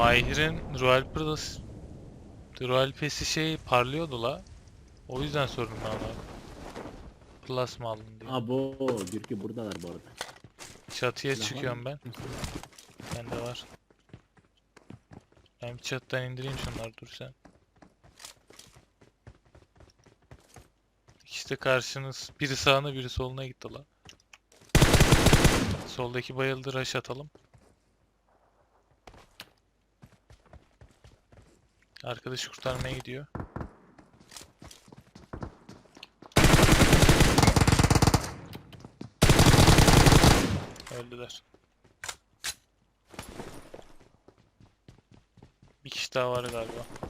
Mahir'in Royal Plus Royal Pass'i şey parlıyordu la. O yüzden sordum ben ona. Plus mı aldın diye. Abo Gürkü buradalar bu arada. Çatıya Silah çıkıyorum ben. Bende var. Ben bir çatıdan indireyim şunları dur sen. De karşınız. Biri sağına biri soluna gitti la. Soldaki bayıldı rush atalım. Arkadaşı kurtarmaya gidiyor. Öldüler. Bir kişi daha var galiba.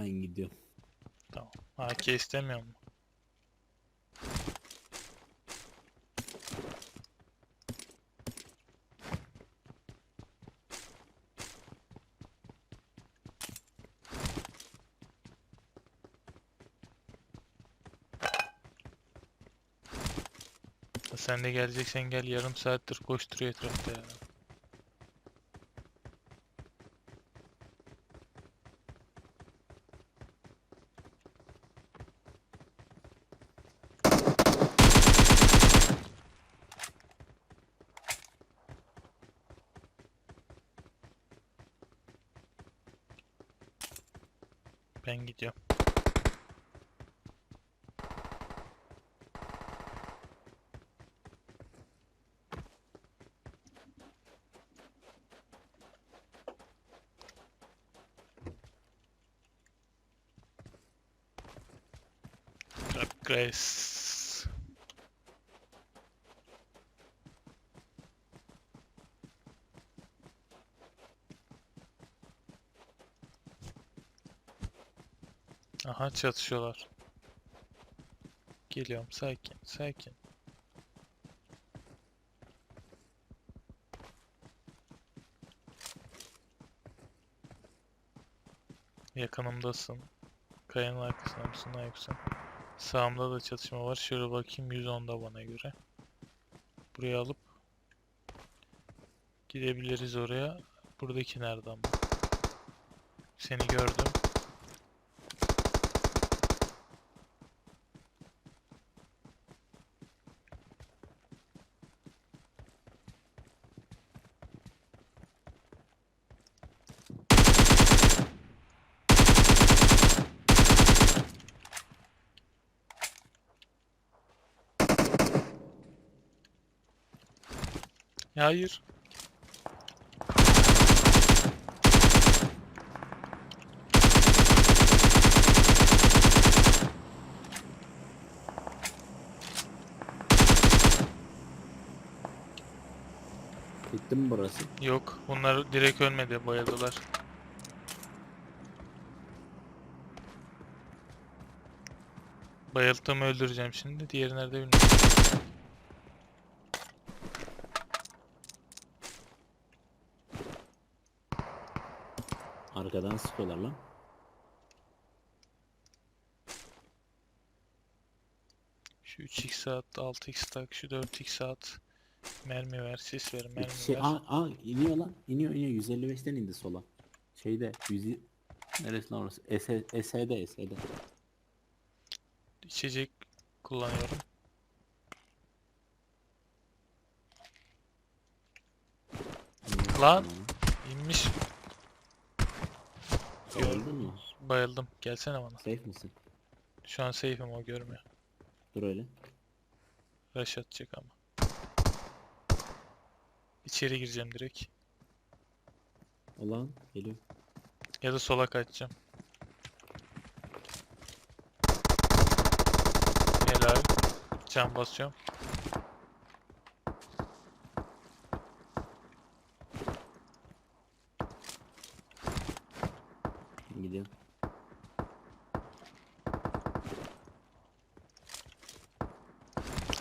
Ben gidiyorum. Tamam. AK istemiyor mu? Sen de geleceksen gel yarım saattir koşturuyor etrafta ya. Ben gidiyorum. Grace. Aha çatışıyorlar. Geliyorum sakin sakin. Yakınımdasın. Kayanın arkasında mısın? Ayıpsın. Sağımda da çatışma var. Şöyle bakayım 110'da bana göre. Buraya alıp gidebiliriz oraya. Buradaki nereden? Seni gördüm. Hayır. Bitti mi burası? Yok. Bunlar direkt ölmedi. Bayıldılar. Bayılttım öldüreceğim şimdi. Diğeri nerede bilmiyorum. Arkadan sıkıyorlar lan. Şu 3x at, 6x tak, şu 4x at. Mermi ver, sis ver, mermi Şey, ver. aa, aa iniyor lan. İniyor iniyor. 155'ten indi sola. Şeyde 100 Neresi lan orası? SE'de SE'de. İçecek kullanıyorum. Lan! Öldün mü? Bayıldım. Gelsene bana. Safe misin? Şu an safe'im o görmüyor. Dur öyle. Rush atacak ama. İçeri gireceğim direkt. Ulan geliyor. Ya da sola kaçacağım. Helal. Can basıyorum. Gidiyorum.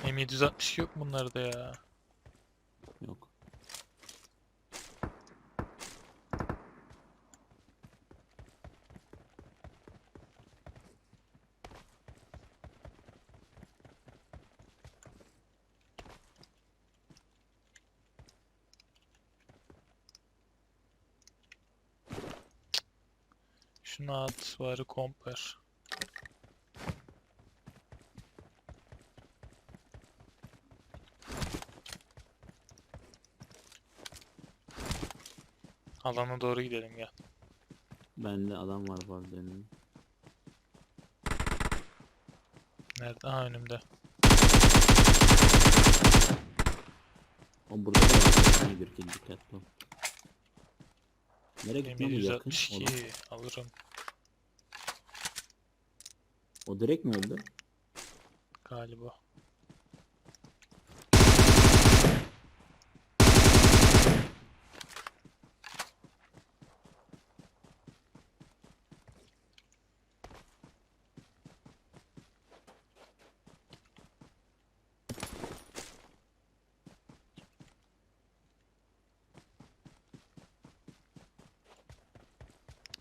M762 yok bunlarda ya. Yok. Şunu at bari komp ver. Alana doğru gidelim gel. Bende adam var bu arada önümde. Nerede? Aha önümde. O burada da var. İyi bir kill dikkatli ol. Nereye bu yakın? O, da- M762 alırım. O direkt mi öldü? Galiba.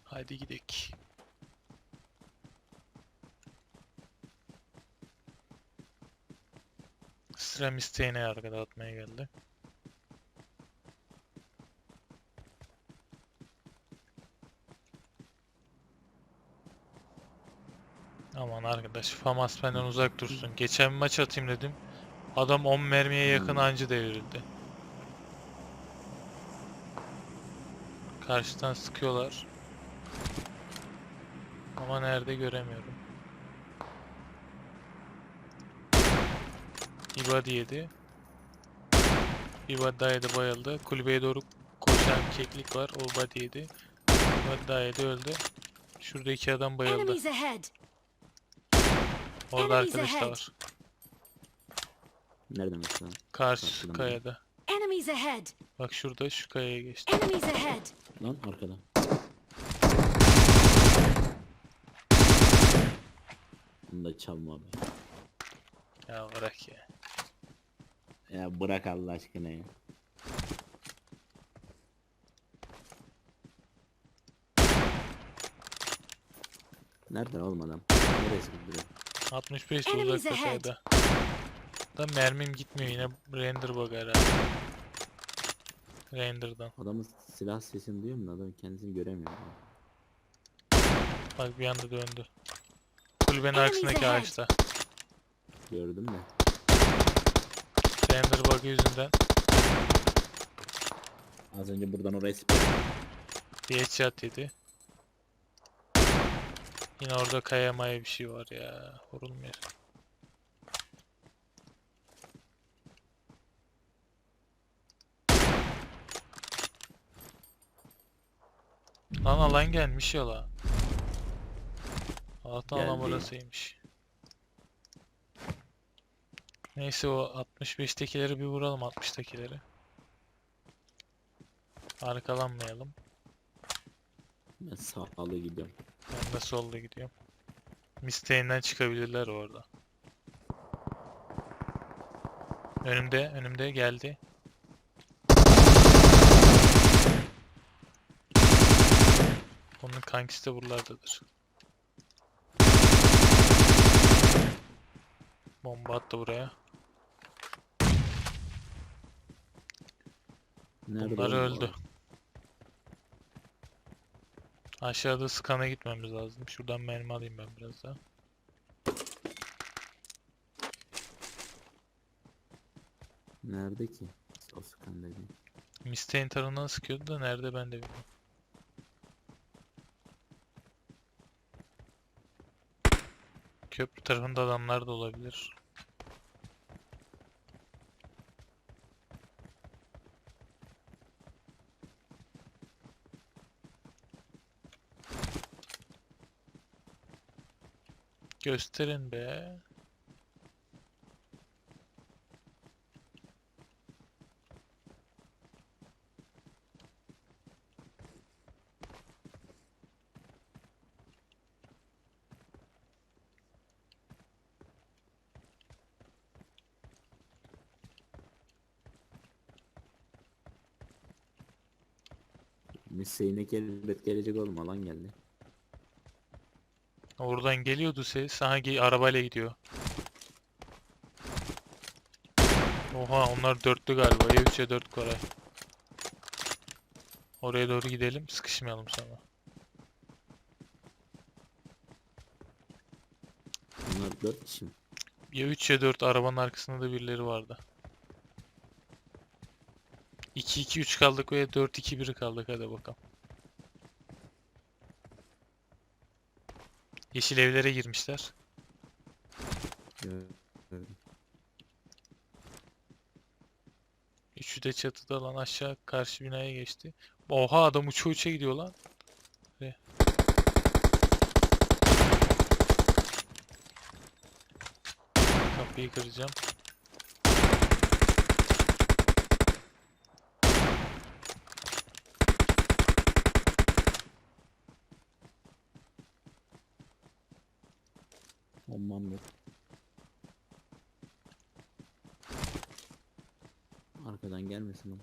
Haydi gidek. Sıra isteğine yargı dağıtmaya geldi. Aman arkadaş FAMAS benden uzak dursun. Geçen maç atayım dedim. Adam 10 mermiye yakın Hmm. anca devrildi. Karşıdan sıkıyorlar. Ama nerede göremiyorum. İbadi yedi. İbadi daha yedi bayıldı. Kulübeye doğru koşan keklik var. O body yedi. İbadi daha yedi öldü. Şurada iki adam bayıldı. Orada arkadaş da var. Nerede mesela? Karşı kayada. Bak şurada şu kayaya geçti. Lan arkada. Bunu da çalma abi. Ya bırak ya. Ya bırak Allah aşkına ya. Nerede oğlum adam? Neresi duruyor? 65 de Enemies uzakta ahead. kayada. Da mermim gitmiyor yine render bug herhalde. Render'dan. Adamın silah sesini duyuyor musun? Adam kendisini göremiyor. Bak bir anda döndü. Kulübenin arkasındaki ağaçta. Gördüm de. Render bug yüzünden Az önce buradan oraya spam. bir headshot yedi. Yine orada kaya maya bir şey var ya. Vurulmuyor. Lan alan gelmiş ya la. Allah'tan alan Geldi. burasıymış. Neyse o 65'tekileri bir vuralım 60'takileri. Arkalanmayalım. Ben sağlı gidiyorum. Ben de solda gidiyorum. Misteğinden çıkabilirler orada. Önümde, önümde geldi. Onun kankisi de buralardadır. Bomba attı buraya. Nerede Bunlar öldü. Aşağıda skana gitmemiz lazım. Şuradan mermi alayım ben biraz daha. Nerede ki? O sıkan dediğin. Misteğin tarafından sıkıyordu da nerede ben de bilmiyorum. Köprü tarafında adamlar da olabilir. Gösterin be. Hüseyin'e elbet gelecek oğlum alan geldi. Oradan geliyordu ses. Ge- arabayla gidiyor. Oha onlar dörtlü galiba. Ya 3 ya 4 Koray. Oraya doğru gidelim. Sıkışmayalım sonra. Bunlar 4 kişi mi? Ya 3 ya 4 arabanın arkasında da birileri vardı. 2-2-3 kaldık ve 4-2-1 kaldık hadi bakalım. Yeşil evlere girmişler. Gördüm. Üçü de çatıda lan aşağı karşı binaya geçti. Oha adam uça uça gidiyor lan. Ve- Kapıyı kıracağım. Bombam yok. Arkadan gelmesin ama.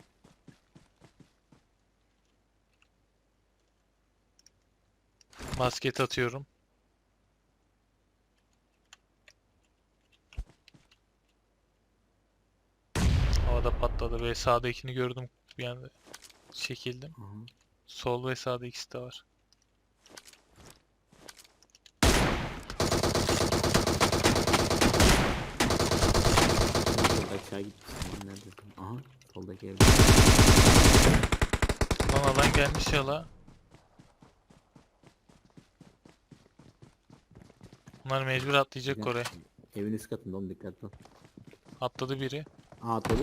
Basket atıyorum. Havada patladı ve sağdakini gördüm bir anda çekildim. Aha. Sol ve sağda ikisi de var. Aşağı gitmişsin lan neredesin? Aha soldaki evde. Lan alan gelmiş ya la. Bunlar mecbur atlayacak oraya. Evin üst katında oğlum dikkatli ol. Atladı biri. Aa atladı.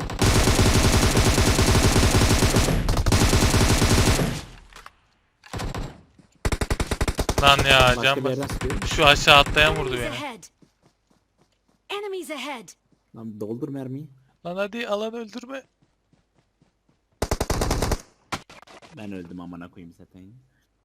Lan ya Başka can bir bas. yerden sıkıyor. Şu aşağı atlayan vurdu Enemies beni. ahead. Enemies ahead. Lan doldur mermiyi. Lan hadi alan öldürme. Ben öldüm amına koyayım zaten.